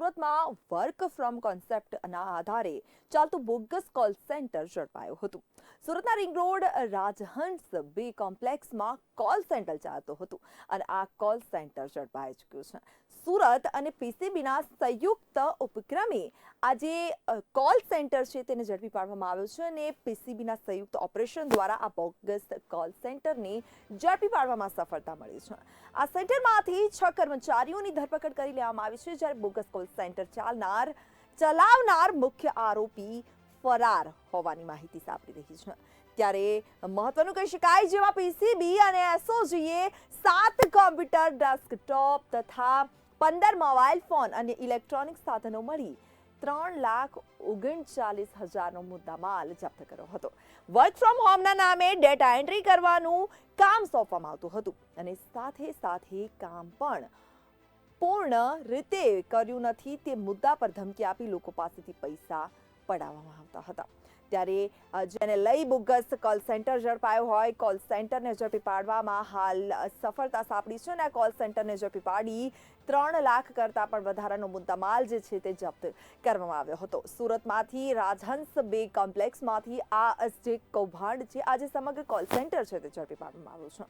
સુરતમાં work from કોન્સેપ્ટના આધારે ચાલતું બોગસ કોલ સેન્ટર ઝડપાયું હતું. સુરતના રિંગ રોડ રાજહંસ બે કોમ્પ્લેક્સમાં કોલ સેન્ટર ચાલતું હતું અને આ કોલ સેન્ટર ઝડપાઈ ચૂક્યું છે. સુરત અને પીસીબીના સંયુક્ત ઉપક્રમે આજે કોલ સેન્ટર છે તેને ઝડપી પાડવામાં આવ્યો છે અને પીસીબીના સંયુક્ત ઓપરેશન દ્વારા આ બોગસ કોલ સેન્ટરને ઝડપી પાડવામાં સફળતા મળી છે. આ સેન્ટરમાંથી છ કર્મચારીઓની ધરપકડ કરી લેવામાં આવી છે જ્યારે બોગસ કોલ સેન્ટર ચાલનાર, ચલાવનાર મુખ્ય આરોપી ફરાર હોવાની માહિતી સાંપડી રહી છે. ત્યારે મહત્વનું કહી શકાય જેમાં પીસીબી અને એસઓજીએ સાત કોમ્પ્યુટર ડેસ્કટોપ તથા પંદર મોબાઈલ ફોન અને ઇલેક્ટ્રોનિક સાધનો મળી ત્રણ લાખ ઓગણચાલીસ હજારનો મુદ્દામાલ જપ્ત કર્યો હતો. વર્ક ફ્રોમ હોમના નામે ડેટા એન્ટ્રી કરવાનું કામ સોંપવામાં આવતું હતું અને સાથે સાથે કામ પણ પૂર્ણ રીતે કર્યું નથી તે મુદ્દા પર ધમકી આપી લોકો પાસેથી પૈસા પડાવવામાં આવતા હતા. ત્યારે જેને લઈ બોગસ કોલ સેન્ટર ઝડપાયો હોય કોલ સેન્ટરને ઝડપી પાડવામાં હાલ સફળતા સાંપડી છે અને આ કોલ સેન્ટરને ઝડપી પાડી ત્રણ લાખ કરતાં પણ વધારાનો મુદ્દામાલ જે છે તે જપ્ત કરવામાં આવ્યો હતો. સુરતમાંથી રાજહંસ બે કોમ્પ્લેક્સમાંથી આ જે કૌભાંડ છે, આ જે સમગ્ર કોલ સેન્ટર છે તે ઝડપી પાડવામાં આવ્યું છે.